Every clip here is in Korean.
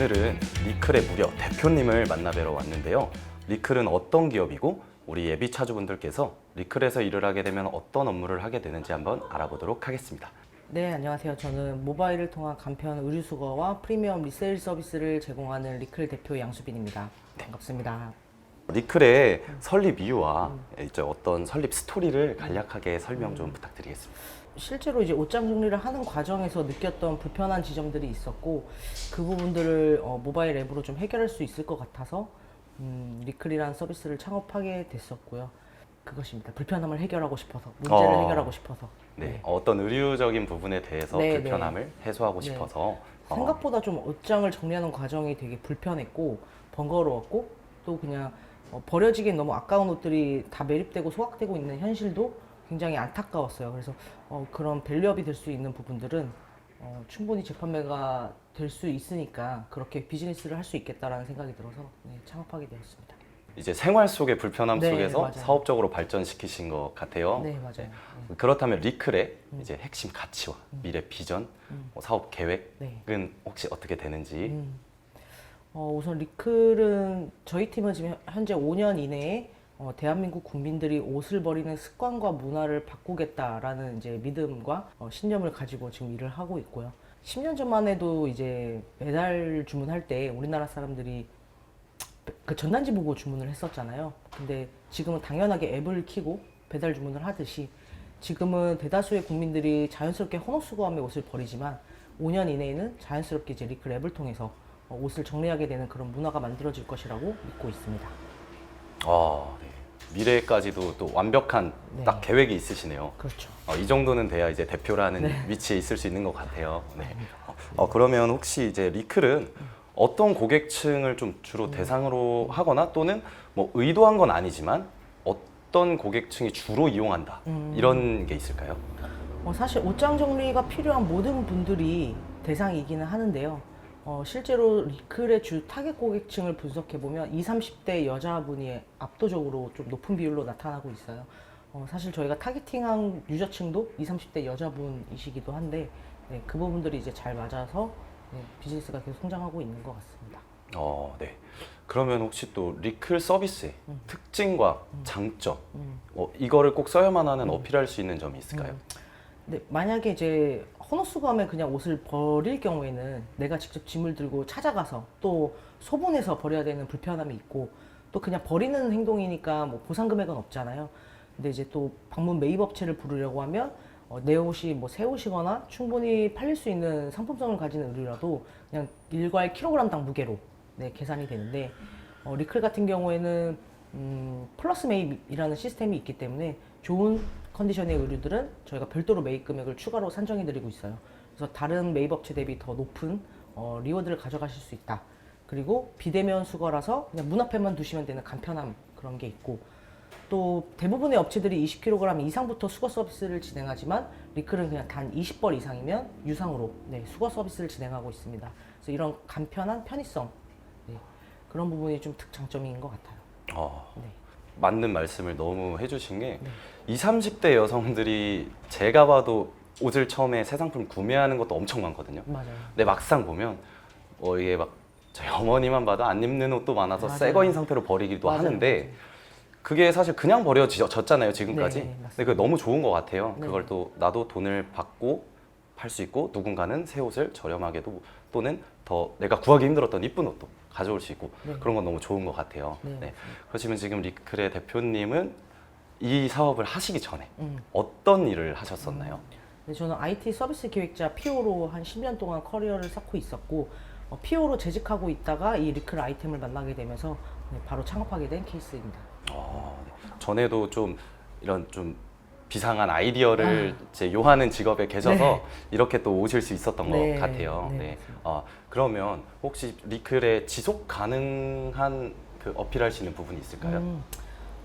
오늘은 리클의 무려 대표님을 만나뵈러 왔는데요. 리클은 어떤 기업이고 우리 예비 차주분들께서 리클에서 일을 하게 되면 어떤 업무를 하게 되는지 한번 알아보도록 하겠습니다. 네, 안녕하세요. 저는 모바일을 통한 간편 의류 수거와 프리미엄 리세일 서비스를 제공하는 리클 대표 양수빈입니다. 반갑습니다. 리클의 설립 이유와 이제 어떤 설립 스토리를 간략하게 설명 좀 부탁드리겠습니다. 실제로 이제 옷장 정리를 하는 과정에서 느꼈던 불편한 지점들이 있었고 그 부분들을 어, 모바일 앱으로 좀 해결할 수 있을 것 같아서 음, 리클이라는 서비스를 창업하게 됐었고요. 그것입니다. 불편함을 해결하고 싶어서 문제를 어. 해결하고 싶어서 네, 어떤 의료적인 부분에 대해서 네, 불편함을 해소하고 네. 싶어서 어, 생각보다 좀 옷장을 정리하는 과정이 되게 불편했고 번거로웠고 또 그냥 어, 버려지기엔 너무 아까운 옷들이 다 매립되고 소각되고 있는 현실도 굉장히 안타까웠어요. 그래서 어, 그런 밸류업이 될 수 있는 부분들은 어, 충분히 재판매가 될 수 있으니까 그렇게 비즈니스를 할 수 있겠다라는 생각이 들어서 네, 창업하게 되었습니다. 이제 생활 속의 불편함 네, 속에서 맞아요. 사업적으로 발전시키신 것 같아요. 네, 맞아요. 네. 그렇다면 리클의 이제 핵심 가치와 미래 비전, 음. 뭐 사업 계획은 네. 혹시 어떻게 되는지 음. 어, 우선 리클은 저희 팀은 지금 현재 5년 이내에 어, 대한민국 국민들이 옷을 버리는 습관과 문화를 바꾸겠다라는 이제 믿음과 어, 신념을 가지고 지금 일을 하고 있고요. 10년 전만 해도 이제 배달 주문할 때 우리나라 사람들이 그 전단지 보고 주문을 했었잖아요. 근데 지금은 당연하게 앱을 키고 배달 주문을 하듯이 지금은 대다수의 국민들이 자연스럽게 헌옷수거함에 옷을 버리지만 5년 이내에는 자연스럽게 이제 리클 앱을 통해서 어, 옷을 정리하게 되는 그런 문화가 만들어질 것이라고 믿고 있습니다. 아, 네. 미래까지도 또 완벽한 네. 딱 계획이 있으시네요. 그렇죠. 어, 이 정도는 돼야 이제 대표라는 네. 위치에 있을 수 있는 것 같아요. 네. 어, 그러면 혹시 이제 리클은 어떤 고객층을 좀 주로 음. 대상으로 하거나 또는 뭐 의도한 건 아니지만 어떤 고객층이 주로 이용한다 음. 이런 게 있을까요? 어, 사실 옷장 정리가 필요한 모든 분들이 대상이기는 하는데요. 어, 실제로 리클의 주 타겟 고객층을 분석해 보면 20, 30대 여자분이 압도적으로 좀 높은 비율로 나타나고 있어요. 어, 사실 저희가 타겟팅한 유저층도 20, 30대 여자분이시기도 한데 네, 그 부분들이 이제 잘 맞아서 네, 비즈니스가 계속 성장하고 있는 것 같습니다. 어, 네. 그러면 혹시 또 리클 서비스의 특징과 장점, 음. 어, 이거를 꼭 써야만 하는 어필할 수 있는 점이 있을까요? 네, 만약에 이제 헌옷수거함에 그냥 옷을 버릴 경우에는 내가 직접 짐을 들고 찾아가서 또 소분해서 버려야 되는 불편함이 있고 또 그냥 버리는 행동이니까 뭐 보상 금액은 없잖아요. 근데 이제 또 방문 매입 업체를 부르려고 하면 어, 내 옷이 뭐 새 옷이거나 충분히 팔릴 수 있는 상품성을 가진 의류라도 그냥 일괄 킬로그램당 무게로 네, 계산이 되는데 어, 리클 같은 경우에는 음, 플러스 매입이라는 시스템이 있기 때문에 좋은 컨디션의 의류들은 저희가 별도로 매입 금액을 추가로 산정해 드리고 있어요. 그래서 다른 매입 업체 대비 더 높은 어, 리워드를 가져가실 수 있다. 그리고 비대면 수거라서 그냥 문 앞에만 두시면 되는 간편함 그런 게 있고 또 대부분의 업체들이 20kg 이상부터 수거 서비스를 진행하지만 리클은 그냥 단 20벌 이상이면 유상으로 네, 수거 서비스를 진행하고 있습니다. 그래서 이런 간편한 편의성 네, 그런 부분이 좀 특장점인 것 같아요. 어, 네. 맞는 말씀을 너무 해주신 게 20, 30대 여성들이 제가 봐도 옷을 처음에 새 상품 구매하는 것도 엄청 많거든요. 맞아요. 근데 막상 보면 어, 이게 막 저희 어머니만 봐도 안 입는 옷도 많아서 맞아요. 새 거인 상태로 버리기도 맞아요, 하는데 맞아요. 그게 사실 그냥 버려졌잖아요 지금까지. 네, 네. 근데 그게 너무 좋은 것 같아요. 네. 그걸 또 나도 돈을 받고 팔 수 있고 누군가는 새 옷을 저렴하게도 또는 더 내가 구하기 힘들었던 이쁜 옷도 가져올 수 있고 네. 그런 건 너무 좋은 것 같아요. 네, 네. 그렇지만 지금 리클의 대표님은 이 사업을 하시기 전에 음. 어떤 일을 하셨었나요? 네, 저는 IT 서비스 기획자 PO로 한 10년 동안 커리어를 쌓고 있었고 어, PO로 재직하고 있다가 이 리클 아이템을 만나게 되면서 네, 바로 창업하게 된 케이스입니다. 어, 네. 전에도 좀 이런 좀 비상한 아이디어를 이제 요하는 직업에 계셔서 네. 이렇게 또 오실 수 있었던 네, 것 같아요. 네, 네. 아, 그러면 혹시 리클의 지속 가능한 그 어필할 수 있는 부분이 있을까요? 음,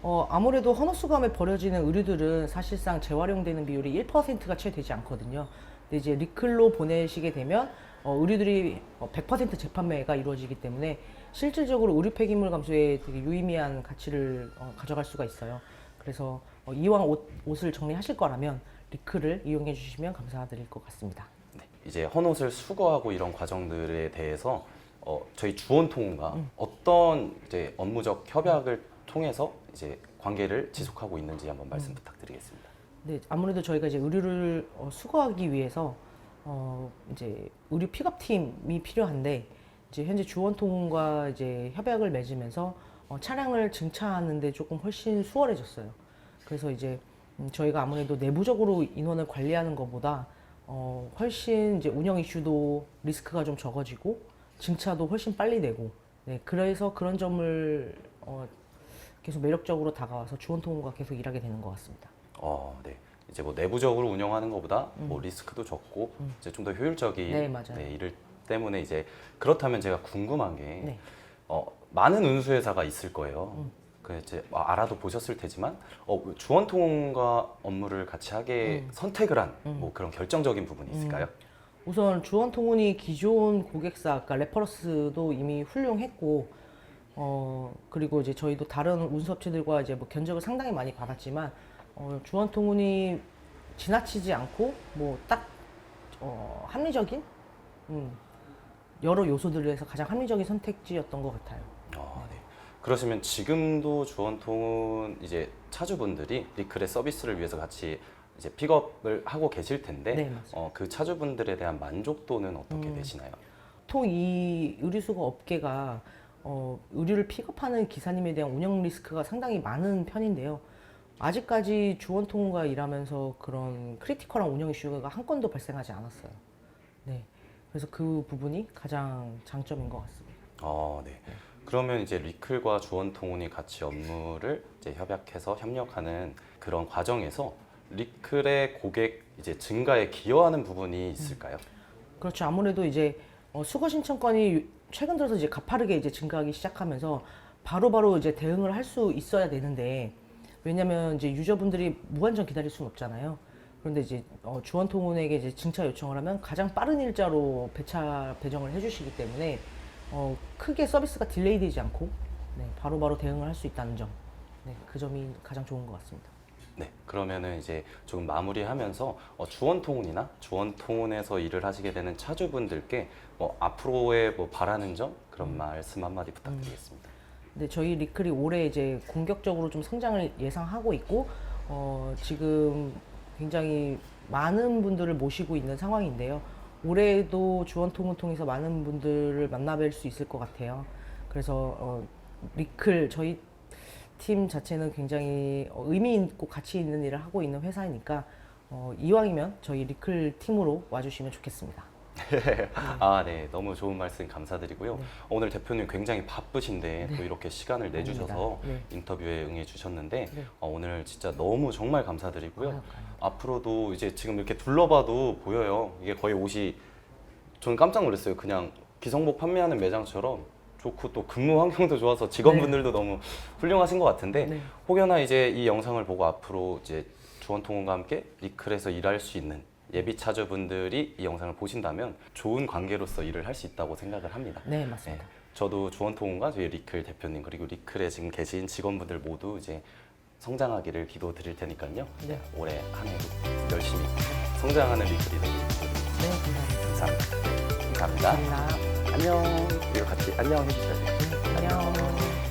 어, 아무래도 헌옷수감에 버려지는 의류들은 사실상 재활용되는 비율이 1%가 채 되지 않거든요. 근데 이제 리클로 보내시게 되면 어, 의류들이 어, 100% 재판매가 이루어지기 때문에 실질적으로 의류 폐기물 감소에 되게 유의미한 가치를 어, 가져갈 수가 있어요. 그래서 어, 이왕 옷, 옷을 정리하실 거라면 리클을 이용해 주시면 감사드릴 것 같습니다. 네. 이제 헌옷을 수거하고 이런 과정들에 대해서 어, 저희 주원통운과 어떤 이제 업무적 협약을 통해서 이제 관계를 지속하고 있는지 한번 말씀 부탁드리겠습니다. 네, 아무래도 저희가 이제 의류를 어, 수거하기 위해서 어, 이제 의류 픽업 팀이 필요한데 이제 현재 주원통과 이제 협약을 맺으면서 어, 차량을 증차하는데 조금 훨씬 수월해졌어요. 그래서 이제 음, 저희가 아무래도 내부적으로 인원을 관리하는 것보다 어, 훨씬 이제 운영 이슈도 리스크가 좀 적어지고 증차도 훨씬 빨리 되고 네, 그래서 그런 점을 어, 계속 매력적으로 다가와서 주원통과 계속 일하게 되는 것 같습니다. 어, 네. 이제 뭐 내부적으로 운영하는 것보다 뭐 리스크도 적고 이제 좀 더 효율적인 음. 네, 맞아요. 일을 때문에 이제 그렇다면 제가 궁금한 게 네. 음. 어, 많은 운수회사가 있을 거예요. 그 이제 뭐 알아도 보셨을 테지만 어, 주원통과 업무를 같이 하게 음. 선택을 한 뭐 그런 결정적인 부분이 있을까요? 우선 주원통운이 기존 고객사, 그러니까 레퍼런스도 이미 훌륭했고, 어 그리고 이제 저희도 다른 운수업체들과 이제 뭐 견적을 상당히 많이 받았지만, 어, 주원통운이 지나치지 않고 뭐딱 어, 합리적인, 음, 여러 요소들을 해서 가장 합리적인 선택지였던 것 같아요. 어, 네. 그러시면 지금도 주원통은 이제 차주분들이 리클의 서비스를 위해서 같이 이제 픽업을 하고 계실 텐데 네, 맞아요. 어, 그 차주분들에 대한 만족도는 어떻게 음. 되시나요? 보통 이 의류수거 업계가 어, 의류를 픽업하는 기사님에 대한 운영 리스크가 상당히 많은 편인데요. 아직까지 주원통과 일하면서 그런 크리티컬한 운영 이슈가 한 건도 발생하지 않았어요. 네. 그래서 그 부분이 가장 장점인 것 같습니다. 어, 네. 그러면 이제 리클과 주원통운이 같이 업무를 이제 협약해서 협력하는 그런 과정에서 리클의 고객 이제 증가에 기여하는 부분이 있을까요? 그렇죠. 아무래도 이제 어, 수거 신청건이 최근 들어서 이제 가파르게 이제 증가하기 시작하면서 바로 바로 이제 대응을 할 수 있어야 되는데 왜냐면 이제 유저분들이 무한정 기다릴 수는 없잖아요. 그런데 이제 어, 주원통운에게 이제 증차 요청을 하면 가장 빠른 일자로 배차 배정을 해주시기 때문에 어, 크게 서비스가 딜레이되지 않고 네, 바로바로 대응을 할 수 있다는 점, 네, 그 점이 가장 좋은 것 같습니다. 네, 그러면은 이제 조금 마무리하면서 어, 주원통운이나 주원통운에서 일을 하시게 되는 차주분들께 뭐 앞으로의 뭐 바라는 점 그런 말씀 한마디 부탁드리겠습니다. 네, 저희 리클이 올해 이제 공격적으로 좀 성장을 예상하고 있고, 어, 지금 굉장히 많은 분들을 모시고 있는 상황인데요. 올해도 주원통을 통해서 많은 분들을 만나뵐 수 있을 것 같아요. 그래서 어, 리클 저희 팀 자체는 굉장히 어, 의미 있고 가치 있는 일을 하고 있는 회사이니까 어, 이왕이면 저희 리클 팀으로 와주시면 좋겠습니다. 아, 네, 너무 좋은 말씀 감사드리고요. 오늘 대표님 굉장히 바쁘신데 또 이렇게 시간을 내주셔서 네. 인터뷰에 응해 주셨는데 네. 어, 오늘 진짜 너무 정말 감사드리고요. 아유, 앞으로도 이제 지금 이렇게 둘러봐도 보여요. 이게 거의 옷이 저는 깜짝 놀랐어요. 그냥 기성복 판매하는 매장처럼 좋고 또 근무 환경도 좋아서 직원분들도 너무 훌륭하신 것 같은데 네. 혹여나 이제 이 영상을 보고 앞으로 이제 주원통운과 함께 리클에서 일할 수 있는 예비 차주분들이 이 영상을 보신다면 좋은 관계로서 일을 할 수 있다고 생각을 합니다. 네, 네, 맞습니다. 저도 주원통운과 저희 리클 대표님 그리고 리클에 지금 계신 직원분들 모두 이제 성장하기를 기도드릴 테니까요. 네. 올해 한 해도 열심히 성장하는 리플이 되고 네, 감사합니다. 감사합니다. 감사합니다. 감사합니다. 안녕. 이거 같이 네, 안녕 해주셔야 돼요. 안녕.